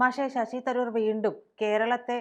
മാഷെ ശശി തരൂർ വീണ്ടും കേരളത്തെ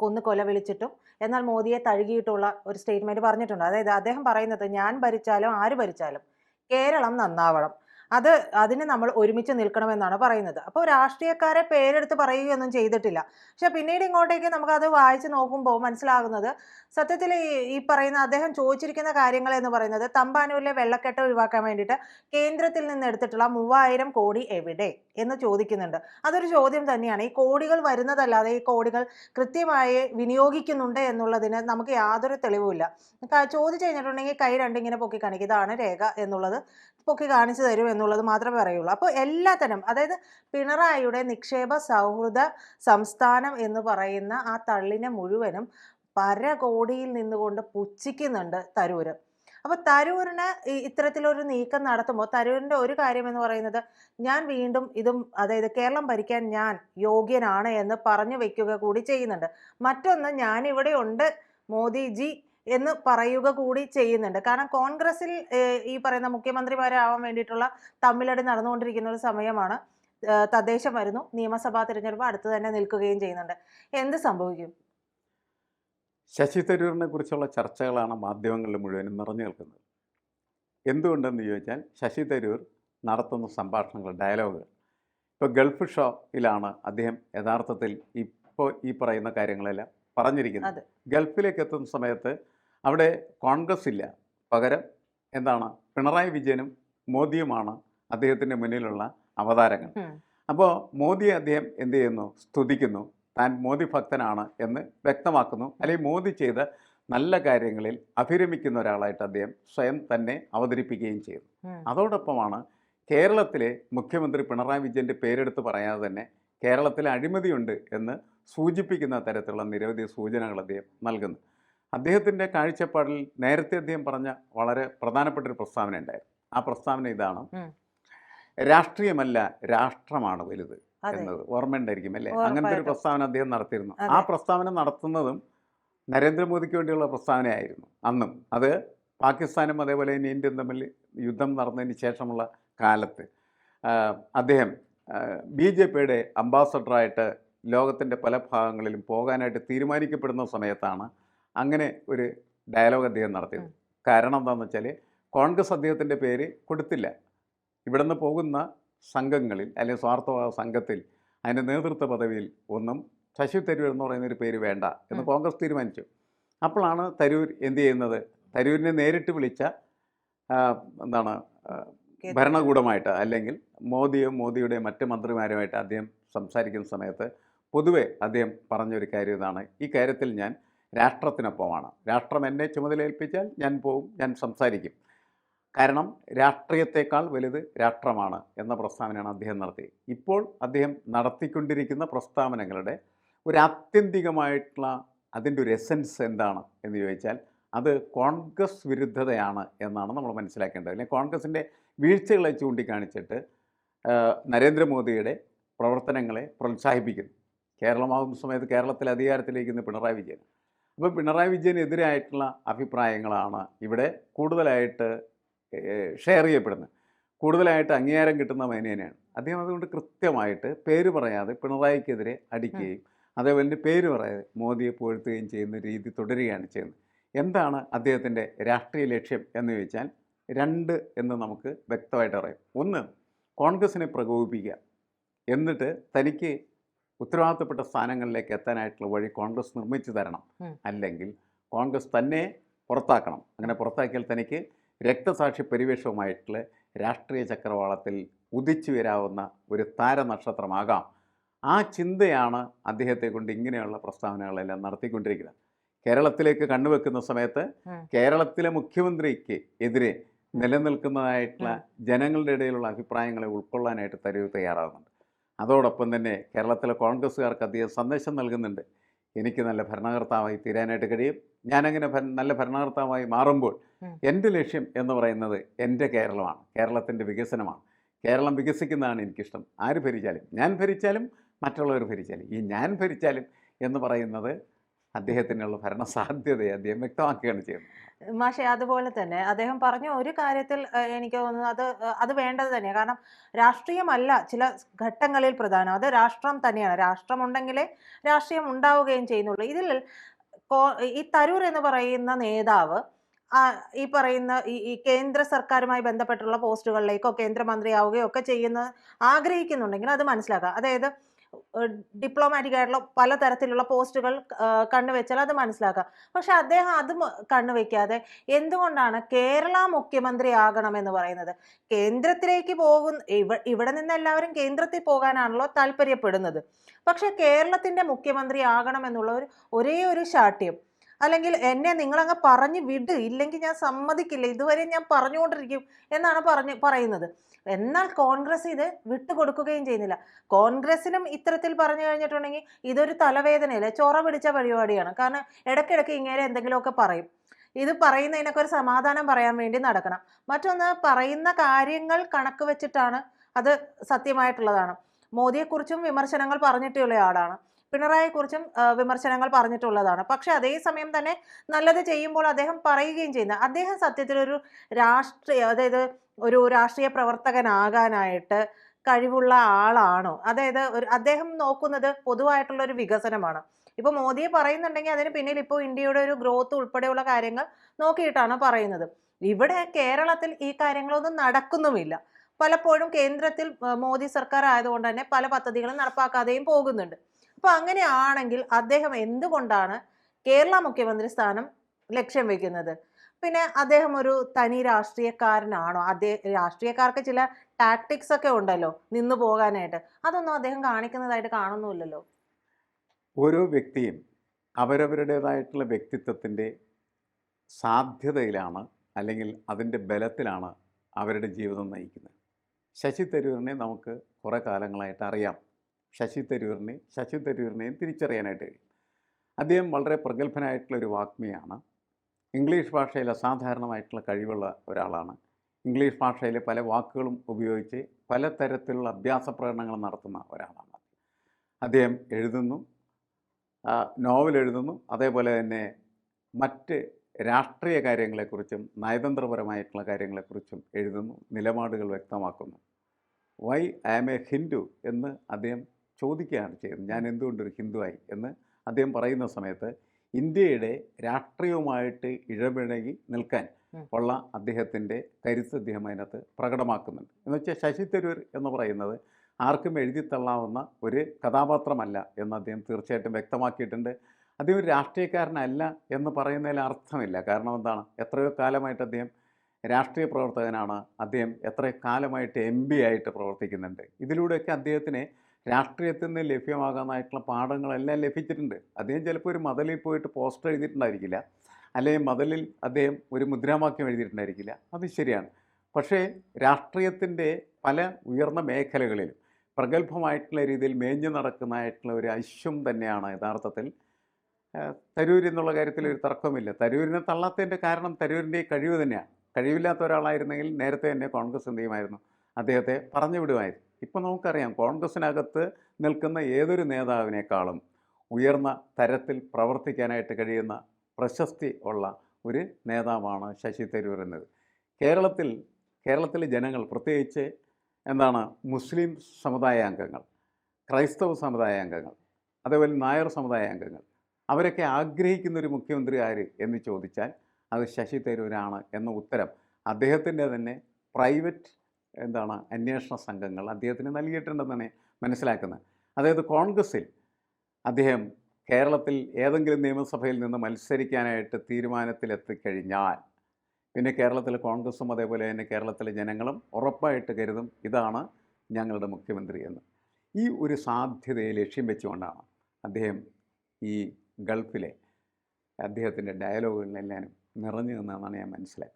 കൊന്നു കൊല വിളിച്ചിട്ടും എന്നാൽ മോദിയെ തഴുകിയിട്ടുള്ള ഒരു സ്റ്റേറ്റ്മെന്റ് പറഞ്ഞിട്ടുണ്ട്. അതായത് അദ്ദേഹം പറയുന്നത് ഞാൻ ഭരിച്ചാലും ആര് ഭരിച്ചാലും കേരളം നന്നാവണം. അത് അതിന് നമ്മൾ ഒരുമിച്ച് നിൽക്കണമെന്നാണ് പറയുന്നത്. അപ്പോൾ രാഷ്ട്രീയക്കാരെ പേരെടുത്ത് പറയുകയൊന്നും ചെയ്തിട്ടില്ല. പക്ഷെ പിന്നീട് ഇങ്ങോട്ടേക്ക് നമുക്കത് വായിച്ച് നോക്കുമ്പോൾ മനസ്സിലാകുന്നത് സത്യത്തിൽ ഈ ഈ പറയുന്ന അദ്ദേഹം ചോദിച്ചിരിക്കുന്ന കാര്യങ്ങൾ എന്ന് പറയുന്നത് തമ്പാനൂരിലെ വെള്ളക്കെട്ട് ഒഴിവാക്കാൻ വേണ്ടിയിട്ട് കേന്ദ്രത്തിൽ നിന്ന് എടുത്തിട്ടുള്ള മൂവായിരം കോടി എവിടെ എന്ന് ചോദിക്കുന്നുണ്ട്. അതൊരു ചോദ്യം തന്നെയാണ്. ഈ കോടികൾ വരുന്നതല്ലാതെ ഈ കോടികൾ കൃത്യമായി വിനിയോഗിക്കുന്നുണ്ട് എന്നുള്ളതിന് നമുക്ക് യാതൊരു തെളിവുമില്ല. ചോദിച്ചു കഴിഞ്ഞിട്ടുണ്ടെങ്കിൽ കൈ രണ്ടിങ്ങനെ പൊക്കി കാണിക്കും. ഇതാണ് രേഖ എന്നുള്ളത് പൊക്കി കാണിച്ചു തരും എന്നുള്ളത് മാത്രമേ പറയുള്ളൂ. അപ്പോൾ എല്ലാത്തരം അതായത് പിണറായിയുടെ നിക്ഷേപ സൗഹൃദ സംസ്ഥാനം എന്ന് പറയുന്ന ആ തള്ളിനെ മുഴുവനും പരകോടിയിൽ നിന്നുകൊണ്ട് പുച്ഛിക്കുന്നുണ്ട് തരൂര്. അപ്പോൾ തരൂരിന് ഇത്തരത്തിലൊരു നീക്കം നടത്തുമ്പോൾ തരൂരിന്റെ ഒരു കാര്യം എന്ന് പറയുന്നത് ഞാൻ വീണ്ടും ഇതും അതായത് കേരളം ഭരിക്കാൻ ഞാൻ യോഗ്യനാണ് എന്ന് പറഞ്ഞു വെക്കുക കൂടി ചെയ്യുന്നുണ്ട്. മറ്റൊന്ന് ഞാൻ ഇവിടെ ഉണ്ട് മോദിജി എന്ന് പറയുക കൂടി ചെയ്യുന്നുണ്ട്. കാരണം കോൺഗ്രസിൽ ഈ പറയുന്ന മുഖ്യമന്ത്രിമാരാവാൻ വേണ്ടിയിട്ടുള്ള തമ്മിലടി നടന്നുകൊണ്ടിരിക്കുന്ന ഒരു സമയമാണ് തദ്ദേശം വരുന്നു നിയമസഭാ തിരഞ്ഞെടുപ്പ് അടുത്ത് തന്നെ നിൽക്കുകയും ചെയ്യുന്നുണ്ട്. എന്ത് സംഭവിക്കും? ശശി തരൂരിനെ കുറിച്ചുള്ള ചർച്ചകളാണ് മാധ്യമങ്ങളിൽ മുഴുവനും നിറഞ്ഞു നിൽക്കുന്നത്. എന്തുകൊണ്ടെന്ന് ചോദിച്ചാൽ ശശി തരൂർ നടത്തുന്ന സംഭാഷണങ്ങൾ ഡയലോഗുകൾ. ഇപ്പോൾ ഗൾഫ് ഷോയിലാണ് അദ്ദേഹം യഥാർത്ഥത്തിൽ ഇപ്പോൾ ഈ പറയുന്ന കാര്യങ്ങളെല്ലാം പറഞ്ഞിരിക്കുന്നത്. ഗൾഫിലേക്ക് എത്തുന്ന സമയത്ത് അവിടെ കോൺഗ്രസ് ഇല്ല. പകരം എന്താണ്? പിണറായി വിജയനും മോദിയുമാണ് അദ്ദേഹത്തിന്റെ മുന്നിലുള്ള അവതാരങ്ങൾ അപ്പോൾ മോദിയെ അദ്ദേഹം എന്ത് ചെയ്യുന്നു? സ്തുതിക്കുന്നു. താൻ മോദി ഭക്തനാണ് എന്ന് വ്യക്തമാക്കുന്നു. അല്ലെങ്കിൽ മോദി ചെയ്ത നല്ല കാര്യങ്ങളിൽ അഭിരമിക്കുന്ന ഒരാളായിട്ട് അദ്ദേഹം സ്വയം തന്നെ അവതരിപ്പിക്കുകയും ചെയ്യും ഉം. അതോടൊപ്പമാണ് കേരളത്തിലെ മുഖ്യമന്ത്രി പിണറായി വിജയന്റെ പേരെടുത്ത് പറയാതെ തന്നെ കേരളത്തിൽ അഴിമതിയുണ്ട് എന്ന് സൂചിപ്പിക്കുന്ന തരത്തിലുള്ള നിരവധി സൂചനകൾ അദ്ദേഹം നൽകുന്നു. അദ്ദേഹത്തിന്റെ കാഴ്ചപ്പാടിൽ നേരത്തെ അദ്ദേഹം പറഞ്ഞ വളരെ പ്രധാനപ്പെട്ട ഒരു പ്രസ്താവന ഉണ്ടായിരുന്നു. ആ പ്രസ്താവന ഇതാണ്. രാഷ്ട്രീയമല്ല രാഷ്ട്രമാണ് വലുത് എന്നത്. ഓർമ്മയുണ്ടായിരിക്കും അല്ലേ? അങ്ങനത്തെ ഒരു പ്രസ്താവന അദ്ദേഹം നടത്തിയിരുന്നു. ആ പ്രസ്താവന നടത്തുന്നതും നരേന്ദ്രമോദിക്ക് വേണ്ടിയുള്ള പ്രസ്താവനയായിരുന്നു അന്നും. അത് പാകിസ്ഥാനും അതേപോലെ തന്നെ ഇന്ത്യയും തമ്മിൽ യുദ്ധം നടന്നതിന് ശേഷമുള്ള കാലത്ത്. അദ്ദേഹം ബി ജെ പിയുടെ അംബാസഡറായിട്ട് ലോകത്തിന്റെ പല ഭാഗങ്ങളിലും പോകാനായിട്ട് തീരുമാനിക്കപ്പെടുന്ന സമയത്താണ് അങ്ങനെ ഒരു ഡയലോഗ് അദ്ദേഹം നടത്തിയത്. കാരണം എന്താണെന്ന് വെച്ചാൽ കോൺഗ്രസ് അദ്ദേഹത്തിന്റെ പേര് കൊടുത്തില്ല. ഇവിടുന്ന് പോകുന്ന സംഘങ്ങളിൽ അല്ലെങ്കിൽ സ്വാർത്ഥ സംഘത്തിൽ അതിന്റെ നേതൃത്വ പദവിയിൽ ഒന്നും ശശി തരൂർ എന്ന് പറയുന്ന ഒരു പേര് വേണ്ട എന്ന് കോൺഗ്രസ് തീരുമാനിച്ചു. അപ്പോഴാണ് തരൂർ എന്ത് ചെയ്യുന്നത്? തരൂരിനെ നേരിട്ട് വിളിച്ച എന്താണ് ഭരണകൂടമായിട്ട് അല്ലെങ്കിൽ മോദിയും മോദിയുടെ മറ്റ് മന്ത്രിമാരുമായിട്ട് അദ്ദേഹം സംസാരിക്കുന്ന സമയത്ത് പൊതുവെ അദ്ദേഹം പറഞ്ഞൊരു കാര്യം ഇതാണ്. ഈ കാര്യത്തിൽ ഞാൻ രാഷ്ട്രത്തിനൊപ്പമാണ്. രാഷ്ട്രം എന്നെ ചുമതലയേൽപ്പിച്ചാൽ ഞാൻ പോവും ഞാൻ സംസാരിക്കും. കാരണം രാഷ്ട്രീയത്തെക്കാൾ വലുത് രാഷ്ട്രമാണ് എന്ന പ്രസ്താവനയാണ് അദ്ദേഹം നടത്തിയത്. ഇപ്പോൾ അദ്ദേഹം നടത്തിക്കൊണ്ടിരിക്കുന്ന പ്രസ്താവനകളുടെ ഒരു ആത്യന്തികമായിട്ടുള്ള അതിന്റെ ഒരു എസൻസ് എന്താണ് എന്ന് ചോദിച്ചാൽ അത് കോൺഗ്രസ് വിരുദ്ധതയാണ് എന്നാണ് നമ്മൾ മനസ്സിലാക്കേണ്ടത്. അല്ലെങ്കിൽ കോൺഗ്രസിന്റെ വീഴ്ചകളെ ചൂണ്ടിക്കാണിച്ചിട്ട് നരേന്ദ്രമോദിയുടെ പ്രവർത്തനങ്ങളെ പ്രോത്സാഹിപ്പിക്കുന്നു. കേരളമാകുന്ന സമയത്ത് കേരളത്തിലെ അധികാരത്തിലിരിക്കുന്ന പിണറായി വിജയൻ. അപ്പോൾ പിണറായി വിജയനെതിരായിട്ടുള്ള അഭിപ്രായങ്ങളാണ് ഇവിടെ കൂടുതലായിട്ട് ഷെയർ ചെയ്യപ്പെടുന്നത്. കൂടുതലായിട്ട് അംഗീകാരം കിട്ടുന്ന മേനേനെയാണ്. അദ്ദേഹം അതുകൊണ്ട് കൃത്യമായിട്ട് പേര് പറയാതെ പിണറായിക്കെതിരെ അടിക്കുകയും അതേപോലെ പേര് പറയാതെ മോദിയെ പുകഴ്ത്തുകയും ചെയ്യുന്ന രീതി തുടരുകയാണ് ചെയ്യുന്നത്. എന്താണ് അദ്ദേഹത്തിന്റെ രാഷ്ട്രീയ ലക്ഷ്യം എന്ന് ചോദിച്ചാൽ രണ്ട് എന്ന് നമുക്ക് വ്യക്തമായിട്ട് അറിയാം ഒന്ന് കോൺഗ്രസിനെ പ്രകോപിപ്പിക്കുക. എന്നിട്ട് തനിക്ക് ഉത്തരവാദിത്തപ്പെട്ട സ്ഥാനങ്ങളിലേക്ക് എത്താനായിട്ടുള്ള വഴി കോൺഗ്രസ് നിർമ്മിച്ചു തരണം. അല്ലെങ്കിൽ കോൺഗ്രസ് തന്നെ പുറത്താക്കണം. അങ്ങനെ പുറത്താക്കിയാൽ തനിക്ക് രക്തസാക്ഷി പരിവേഷവുമായിട്ടുള്ള രാഷ്ട്രീയ ചക്രവാളത്തിൽ ഉദിച്ചു വരാവുന്ന ഒരു താരനക്ഷത്രമാകാം. ആ ചിന്തയാണ് അദ്ദേഹത്തെ കൊണ്ട് ഇങ്ങനെയുള്ള പ്രസ്താവനകളെല്ലാം നടത്തിക്കൊണ്ടിരിക്കുന്നത്. കേരളത്തിലേക്ക് കണ്ണുവെക്കുന്ന സമയത്ത് കേരളത്തിലെ മുഖ്യമന്ത്രിക്ക് എതിരെ നിലനിൽക്കുന്നതായിട്ടുള്ള ജനങ്ങളുടെ ഇടയിലുള്ള അഭിപ്രായങ്ങളെ ഉൾക്കൊള്ളാനായിട്ട് തരവ് തയ്യാറാകുന്നുണ്ട്. അതോടൊപ്പം തന്നെ കേരളത്തിലെ കോൺഗ്രസ്സുകാർക്ക് അധികം സന്ദേശം നൽകുന്നുണ്ട്. എനിക്ക് നല്ല ഭരണകർത്താവായി തീരാനായിട്ട് കഴിയും. ഞാനങ്ങനെ നല്ല ഭരണകർത്താവായി മാറുമ്പോൾ എന്റെ ലക്ഷ്യം എന്ന് പറയുന്നത് എന്റെ കേരളമാണ്. കേരളത്തിന്റെ വികസനമാണ്. കേരളം വികസിക്കുന്നതാണ് എനിക്കിഷ്ടം. ആര് ഭരിച്ചാലും ഞാൻ ഭരിച്ചാലും മറ്റുള്ളവർ ഭരിച്ചാലും. ഈ ഞാൻ ഭരിച്ചാലും എന്ന് പറയുന്നത് അദ്ദേഹത്തിനുള്ള ഭരണ സാധ്യതയെ അദ്ദേഹം വ്യക്തമാക്കുകയാണ് ചെയ്യുന്നത്. മാഷെ അതുപോലെ തന്നെ അദ്ദേഹം പറഞ്ഞ ഒരു കാര്യത്തിൽ എനിക്ക് തോന്നുന്നു അത് അത് വേണ്ടത് തന്നെയാണ് കാരണം രാഷ്ട്രീയമല്ല ചില ഘട്ടങ്ങളിൽ പ്രധാനം. അത് രാഷ്ട്രം തന്നെയാണ്. രാഷ്ട്രം ഉണ്ടെങ്കിലേ രാഷ്ട്രീയം ഉണ്ടാവുകയും ചെയ്യുന്നുള്ളൂ. ഇതിൽ ഈ തരൂർ എന്ന് പറയുന്ന നേതാവ് ഈ പറയുന്ന ഈ ഈ കേന്ദ്ര സർക്കാരുമായി ബന്ധപ്പെട്ടുള്ള പോസ്റ്റുകളിലേക്കോ കേന്ദ്രമന്ത്രിയാവുകയോ ഒക്കെ ചെയ്യുന്ന ആഗ്രഹിക്കുന്നുണ്ടെങ്കിൽ അത് മനസ്സിലാക്കുക. അതായത് ഡിപ്ലോമാറ്റിക് ആയിട്ടുള്ള പലതരത്തിലുള്ള പോസ്റ്റുകൾ കണ്ണുവെച്ചാൽ അത് മനസ്സിലാക്കാം. പക്ഷെ അദ്ദേഹം അത് കണ്ണുവെക്കാതെ എന്തുകൊണ്ടാണ് കേരള മുഖ്യമന്ത്രി ആകണമെന്ന് പറയുന്നത്? കേന്ദ്രത്തിലേക്ക് പോകുന്ന ഇവ ഇവിടെ നിന്ന് എല്ലാവരും കേന്ദ്രത്തിൽ പോകാനാണല്ലോ താല്പര്യപ്പെടുന്നത്. പക്ഷെ കേരളത്തിന്റെ മുഖ്യമന്ത്രി ആകണമെന്നുള്ള ഒരു ഒരേ ഒരു ശാഠ്യം അല്ലെങ്കിൽ എന്നെ നിങ്ങളങ്ങ് പറഞ്ഞു വിട് ഇല്ലെങ്കിൽ ഞാൻ സമ്മതിക്കില്ല ഇതുവരെ ഞാൻ പറഞ്ഞുകൊണ്ടിരിക്കും എന്നാണ് പറഞ്ഞ് പറയുന്നത്. എന്നാൽ കോൺഗ്രസ് ഇത് വിട്ടുകൊടുക്കുകയും ചെയ്യുന്നില്ല. കോൺഗ്രസിനും ഇത്തരത്തിൽ പറഞ്ഞു കഴിഞ്ഞിട്ടുണ്ടെങ്കിൽ ഇതൊരു തലവേദനയല്ലേ? ചൊറ പിടിച്ച പരിപാടിയാണ്. കാരണം ഇടയ്ക്കിടയ്ക്ക് ഇങ്ങനെ എന്തെങ്കിലുമൊക്കെ പറയും. ഇത് പറയുന്നതിനൊക്കെ ഒരു സമാധാനം പറയാൻ വേണ്ടി നടക്കണം. മറ്റൊന്ന് പറയുന്ന കാര്യങ്ങൾ കണക്ക് വെച്ചിട്ടാണ് അത് സത്യമായിട്ടുള്ളതാണ്. മോദിയെക്കുറിച്ചും വിമർശനങ്ങൾ പറഞ്ഞിട്ടുള്ള ആളാണ്. പിണറായിയെക്കുറിച്ചും വിമർശനങ്ങൾ പറഞ്ഞിട്ടുള്ളതാണ്. പക്ഷെ അതേസമയം തന്നെ നല്ലത് ചെയ്യുമ്പോൾ അദ്ദേഹം പറയുകയും ചെയ്യുന്ന. അദ്ദേഹം സത്യത്തിൽ ഒരു രാഷ്ട്രീയ അതായത് ഒരു രാഷ്ട്രീയ പ്രവർത്തകനാകാനായിട്ട് കഴിവുള്ള ആളാണോ? അതായത് ഒരു അദ്ദേഹം നോക്കുന്നത് പൊതുവായിട്ടുള്ള ഒരു വികസനമാണ്. ഇപ്പൊ മോദിയെ പറയുന്നുണ്ടെങ്കിൽ അതിന് പിന്നിൽ ഇപ്പോൾ ഇന്ത്യയുടെ ഒരു ഗ്രോത്ത് ഉൾപ്പെടെയുള്ള കാര്യങ്ങൾ നോക്കിയിട്ടാണ് പറയുന്നത്. ഇവിടെ കേരളത്തിൽ ഈ കാര്യങ്ങളൊന്നും നടക്കുന്നുമില്ല. പലപ്പോഴും കേന്ദ്രത്തിൽ മോദി സർക്കാർ ആയതുകൊണ്ട് തന്നെ പല പദ്ധതികളും നടപ്പാക്കാതെയും പോകുന്നുണ്ട്. അപ്പൊ അങ്ങനെയാണെങ്കിൽ അദ്ദേഹം എന്തുകൊണ്ടാണ് കേരള മുഖ്യമന്ത്രി സ്ഥാനം ലക്ഷ്യം വെക്കുന്നത്? പിന്നെ അദ്ദേഹം ഒരു തനി രാഷ്ട്രീയക്കാരനാണോ? അദ്ദേഹം രാഷ്ട്രീയക്കാർക്ക് ചില ടാക്ടിക്സ് ഒക്കെ ഉണ്ടല്ലോ നിന്നു പോകാനായിട്ട്. അതൊന്നും അദ്ദേഹം കാണിക്കുന്നതായിട്ട് കാണുന്നുമില്ലല്ലോ. ഓരോ വ്യക്തിയും അവരവരുടേതായിട്ടുള്ള വ്യക്തിത്വത്തിന്റെ സാധ്യതയിലാണ് അല്ലെങ്കിൽ അതിന്റെ ബലത്തിലാണ് അവരുടെ ജീവിതം നയിക്കുന്നത്. ശശി തരൂരിനെ നമുക്ക് കുറേ കാലങ്ങളായിട്ട് അറിയാം. ശശി തരൂരിനെ ശശി തരൂരിനെയും തിരിച്ചറിയാനായിട്ട് കഴിയും. അദ്ദേഹം വളരെ പ്രഗത്ഭനായിട്ടുള്ള ഒരു വാഗ്മിയാണ്. ഇംഗ്ലീഷ് ഭാഷയിൽ അസാധാരണമായിട്ടുള്ള കഴിവുള്ള ഒരാളാണ്. ഇംഗ്ലീഷ് ഭാഷയിലെ പല വാക്കുകളും ഉപയോഗിച്ച് പലതരത്തിലുള്ള അഭ്യാസ പ്രകടനങ്ങൾ നടത്തുന്ന ഒരാളാണ്. അദ്ദേഹം എഴുതുന്നു നോവൽ എഴുതുന്നു അതേപോലെ തന്നെ മറ്റ് രാഷ്ട്രീയ കാര്യങ്ങളെക്കുറിച്ചും നയതന്ത്രപരമായിട്ടുള്ള കാര്യങ്ങളെക്കുറിച്ചും എഴുതുന്നു നിലപാടുകൾ വ്യക്തമാക്കുന്നു. Why I am a Hindu എന്ന് അദ്ദേഹം ചോദിക്കുകയാണ് ചെയ്യുന്നത്. ഞാൻ എന്തുകൊണ്ടൊരു ഹിന്ദുവായി? എന്ന് അദ്ദേഹം പറയുന്ന സമയത്ത് ഇന്ത്യയുടെ രാഷ്ട്രീയവുമായിട്ട് ഇഴപിഴകി നിൽക്കാൻ ഉള്ള അദ്ദേഹത്തിന്റെ കരുത്ത് അദ്ദേഹം അതിനകത്ത് പ്രകടമാക്കുന്നുണ്ട്. എന്ന് വെച്ചാൽ ശശി തരൂർ എന്ന് പറയുന്നത് ആർക്കും എഴുതിത്തള്ളാവുന്ന ഒരു കഥാപാത്രമല്ല എന്ന് അദ്ദേഹം തീർച്ചയായിട്ടും വ്യക്തമാക്കിയിട്ടുണ്ട്. അദ്ദേഹം ഒരു രാഷ്ട്രീയക്കാരനല്ല എന്ന് പറയുന്നതിൽ അർത്ഥമില്ല. കാരണം എന്താണ്? എത്രയോ കാലമായിട്ട് അദ്ദേഹം രാഷ്ട്രീയ പ്രവർത്തകനാണ്. അദ്ദേഹം എത്ര കാലമായിട്ട് എം ആയിട്ട് പ്രവർത്തിക്കുന്നുണ്ട്. ഇതിലൂടെയൊക്കെ അദ്ദേഹത്തിന് രാഷ്ട്രീയത്തിൽ നിന്ന് ലഭ്യമാകാനായിട്ടുള്ള പാഠങ്ങളെല്ലാം ലഭിച്ചിട്ടുണ്ട്. അദ്ദേഹം ചിലപ്പോൾ ഒരു മതലിൽ പോയിട്ട് പോസ്റ്റർ എഴുതിയിട്ടുണ്ടായിരിക്കില്ല. അല്ലെങ്കിൽ മതലിൽ അദ്ദേഹം ഒരു മുദ്രാവാക്യം എഴുതിയിട്ടുണ്ടായിരിക്കില്ല. അത് ശരിയാണ്. പക്ഷേ രാഷ്ട്രീയത്തിന്റെ പല ഉയർന്ന മേഖലകളിലും പ്രഗത്ഭമായിട്ടുള്ള രീതിയിൽ മേഞ്ഞു നടക്കുന്നതായിട്ടുള്ള ഒരു ഐശ്വം തന്നെയാണ് യഥാർത്ഥത്തിൽ. തരൂർ എന്നുള്ള കാര്യത്തിൽ ഒരു തർക്കമില്ല തരൂരിനെ തള്ളാത്തതിന്റെ കാരണം തരൂരിന്റെ കഴിവ് തന്നെയാണ്. കഴിവില്ലാത്ത ഒരാളായിരുന്നെങ്കിൽ നേരത്തെ തന്നെ കോൺഗ്രസ് എന്ത് ചെയ്യുമായിരുന്നു? അദ്ദേഹത്തെ പറഞ്ഞു വിടുമായിരുന്നു. ഇപ്പം നമുക്കറിയാം കോൺഗ്രസ്സിനകത്ത് നിൽക്കുന്ന ഏതൊരു നേതാവിനേക്കാളും ഉയർന്ന തരത്തിൽ പ്രവർത്തിക്കാനായിട്ട് കഴിയുന്ന പ്രശസ്തി ഉള്ള ഒരു നേതാവാണ് ശശി തരൂർ എന്നത്. കേരളത്തിൽ കേരളത്തിലെ ജനങ്ങൾ പ്രത്യേകിച്ച് എന്താണ് മുസ്ലിം സമുദായ അംഗങ്ങൾ ക്രൈസ്തവ സമുദായ അംഗങ്ങൾ അതേപോലെ നായർ സമുദായ അംഗങ്ങൾ അവരൊക്കെ ആഗ്രഹിക്കുന്ന ഒരു മുഖ്യമന്ത്രി ആര് എന്ന് ചോദിച്ചാൽ അത് ശശി തരൂരാണ് എന്ന ഉത്തരം അദ്ദേഹത്തിന്റെ തന്നെ പ്രൈവറ്റ് എന്താണ് അന്വേഷണ സംഘങ്ങൾ അദ്ദേഹത്തിന് നൽകിയിട്ടുണ്ടെന്നാണ് മനസ്സിലാക്കുന്നത്. അതായത് കോൺഗ്രസ്സിൽ അദ്ദേഹം കേരളത്തിൽ ഏതെങ്കിലും നിയമസഭയിൽ നിന്ന് മത്സരിക്കാനായിട്ട് തീരുമാനത്തിലെത്തിക്കഴിഞ്ഞാൽ പിന്നെ കേരളത്തിലെ കോൺഗ്രസും അതേപോലെ തന്നെ കേരളത്തിലെ ജനങ്ങളും ഉറപ്പായിട്ട് കരുതും ഇതാണ് ഞങ്ങളുടെ മുഖ്യമന്ത്രി എന്ന്. ഈ ഒരു സാധ്യതയെ ലക്ഷ്യം വെച്ചുകൊണ്ടാണ് അദ്ദേഹം ഈ ഗൾഫിലെ അദ്ദേഹത്തിന്റെ ഡയലോഗുകളിലെല്ലാം നിറഞ്ഞു നിന്നതെന്നാണ് ഞാൻ മനസ്സിലാക്കുന്നത്.